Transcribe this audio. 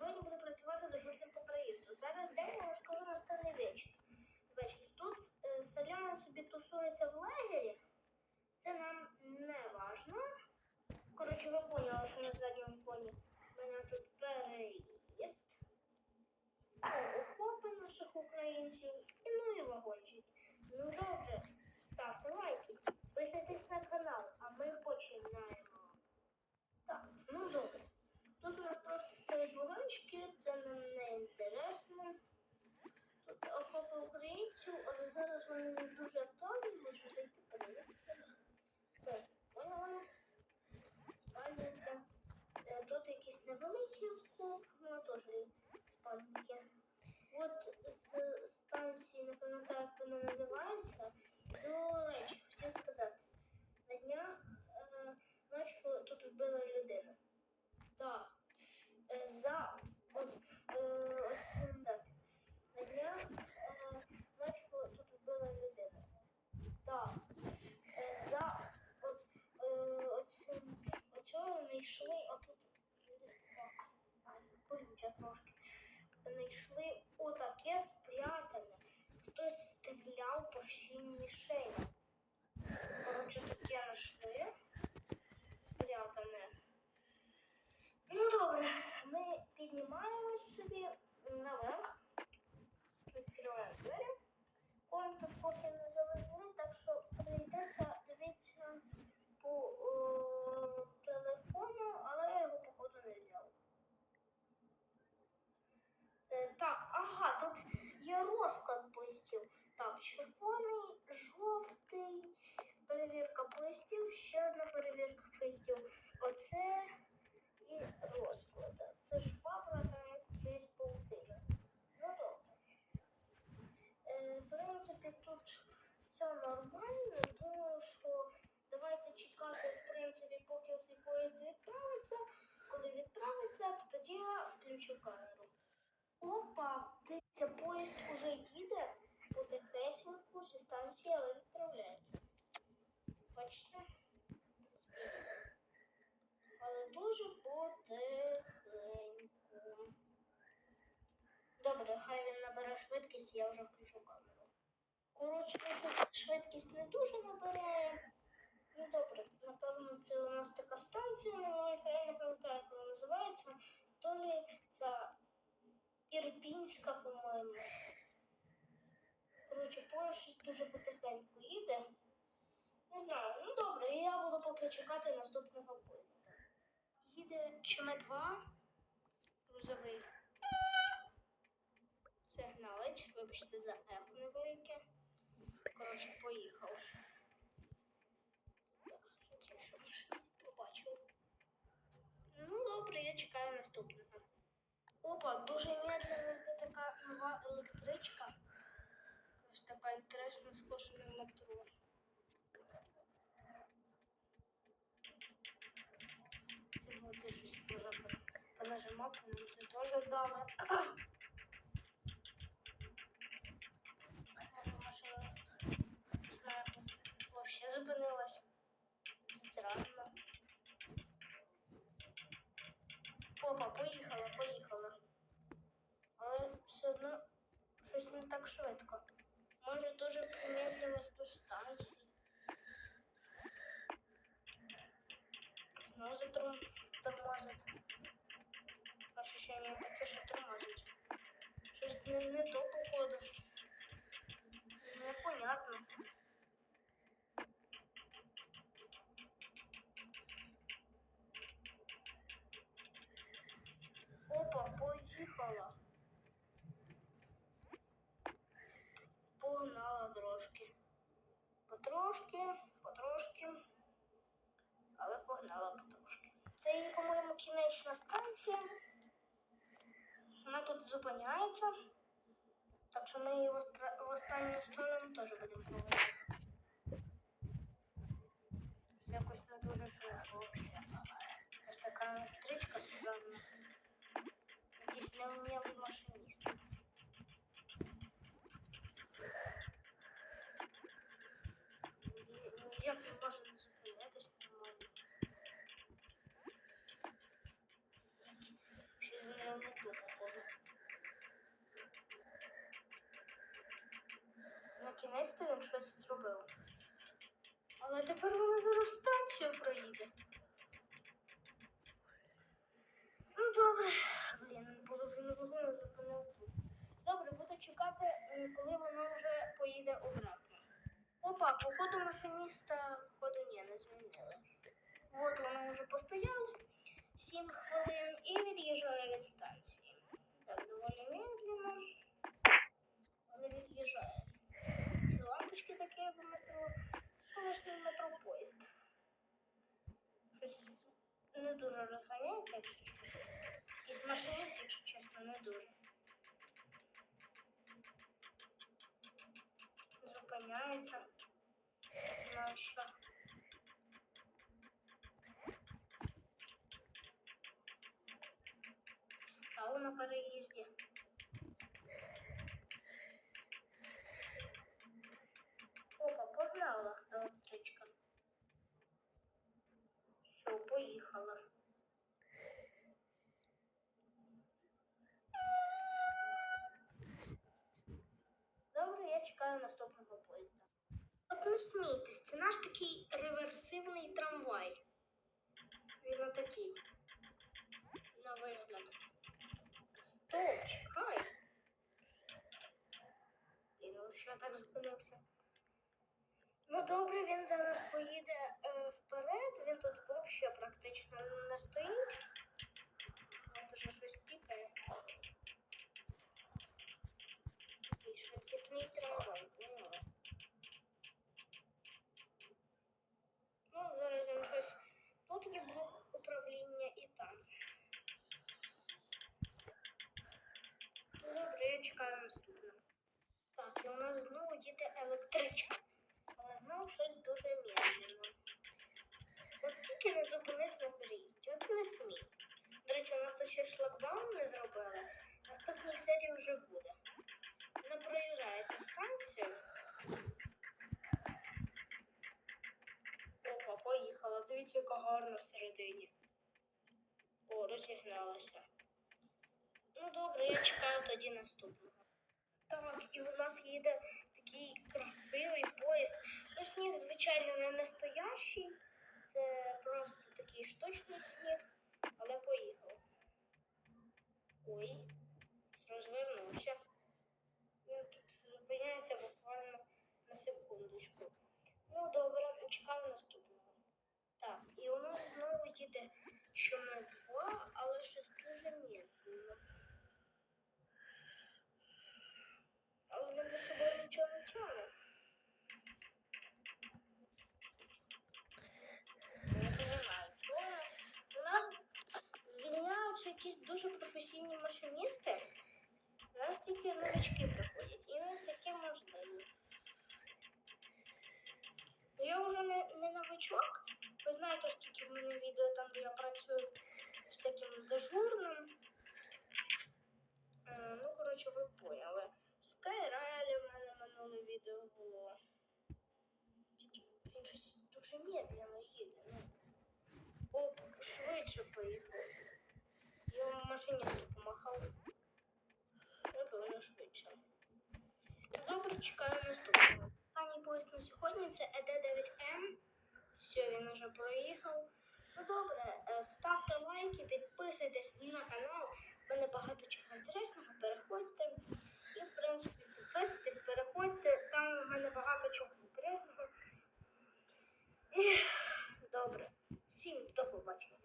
Знову буде працювати дежурним по проєкту. Зараз день, я розкажу настане вечір. вечір. Тут е, селяни собі тусується в лагері. Це нам не важно. Коротше, ви поняли, що на задньому фоні мене тут переїзд. Окопи наших українців і ну і вагончики. Ну добре, українців, але зараз вони не дуже актуальні, можуть зайти подивитися. Ось, поняла. Спальники. Е, Тут якісь невеликі окоп, ну теж спальники. От з станції, не пам'ятаю, як вона називається. До речі, хотів сказати, на днях е, ночі тут вбила людину. Так. Е, за от, е, от цим дати. На днях е, ночі тут вбила людину. Так. Е, за от, е, от, оцього не йшли, а тут поліція трошки. Знайшли йшли отаке спрятане. Хтось стріляв по всій мішені. Коротше, таке знайшли. Спрятане. Ну добре, ми піднімаємось собі наверх, відкриваємо двері. Ком тут поки не завезли, так що прийдеться дивитися по о, телефону, але я його походу не взяв. Е, так, ага, тут є розклад поїздів. Так, червоний, жовтий, перевірка поїздів, ще одна перевірка поїздів. Оце і розклад. Це швабра, там якась паутина. Ну добре. Е, в принципі, тут все нормально. Думаю, що давайте чекати, в принципі, поки цей поїзд відправиться. Коли відправиться, то тоді я включу камеру. Опа, дивіться, поїзд уже їде потихесеньку зі станції, але відправляється. Бачите? Але дуже потихеньку. Добре, хай він набере швидкість, я вже включу камеру. Коротше, швидкість не дуже набирає. Ну добре, напевно, це у нас така станція невелика, я не пам'ятаю, як вона називається. То лі ця Ірпінська, по-моєму. Коротше, поїзд дуже потихеньку їде. Не знаю, ну добре, я буду поки чекати наступного поїзда. Їде чме 2 грузовий. Сигналить, вибачте за ехо невелике. Коротше, поїхав. Так, надію, що машиніст побачив. Ну, добре, я чекаю наступного. Опа, дуже медленно йде така нова електричка. Ось така інтересна, схожа на метро. Це, щось може понажимати, нам це теж дали. Машина тут знаю, вообще зупинилась. Странно. Опа, поїхала, поїхала. Але все одно щось не так швидко. Може дуже помедлилась до станції. Знову затром тормозить. Ощущение таке, що тормозить. Щось не, не то походу. Непонятно. Опа, поїхала. Погнала трошки. Потрошки, потрошки. Але погнала потрошки. Це її, по-моєму, кінечна станція. Вона тут зупиняється. Так що ми її в, остра... в останню сторону теж будемо проводити. Якось не дуже швидко. Ось така електричка странна. Якийсь неумілий машиніст. Ні- Ніяк не може не зупинитись нормально. Щось з нею походу. На кінець він щось зробив. Але тепер вона зараз станцію проїде. Ну добре. чекати, е, коли воно вже поїде обратно. Опа, походу машиніста ходу ні, не змінили. От воно вже постояло 7 хвилин і від'їжджає від станції. Так, доволі медленно. Але від'їжджає. Ці лампочки такі в метро. Колишній метро поїзд. Щось не дуже розганяється, якщо чесно. І машиніст, якщо чесно, не дуже. Зупиняється. На що? Став на переїзді. Опа, погнала електричка. Все, поїхала. Добре, я чекаю наступного поїзда. От не смійтесь, це наш такий реверсивний трамвай. Він отакий. На вигляд. Стоп, чекай. І ну що так зупинився? Ну добре, він зараз поїде е, вперед, він тут взагалі практично не стоїть. От уже щось швидкісний трамвай, поняла. Ну, зараз він щось. Тут є блок управління і там. Ну, Добре, я чекаю наступного. Так, і у нас знову їде електричка. Але знову щось дуже медленно. От тільки не зупинись на переїзді, от не смій. До речі, у нас ще шлагбаум не зробили. Наступній серії вже буде. Станцію. Опа, поїхала. Дивіться, яка гарна всередині. О, розігналася. Ну добре, я чекаю тоді наступного. Так, і у нас їде такий красивий поїзд. Ну, сніг, звичайно, не настоящий. Це просто такий штучний сніг, але поїхав. Ой, розвернувся. Він тут зупиняється буквально на секундочку. Ну, добре, чекаємо наступного. Так, і у нас знову їде два, але щось дуже медленно. Але він за собою нічого не тягне. Не розумію, чого у нас? У нас звільняються якісь дуже професійні машиністи. У нас тільки новички приходять, і не таке можливо. Ну, Я вже не, новичок. Ви знаєте, скільки в мене відео там, де я працюю всяким дежурним. Е, ну, коротше, ви поняли. В Скайралі в мене минуле відео було. Він щось дуже медленно їде. Ну. О, швидше поїхав. Я в машині помахав. Напевно, швидше. Добре, чекаю наступного останній поїзд на сьогодні це ЕД9М. Все, він уже проїхав. Ну добре, е, ставте лайки, підписуйтесь на канал. У мене багато чого інтересного. Переходьте. І, в принципі, підписуйтесь, переходьте. Там у мене багато чого інтересного. І добре. Всім до побачення.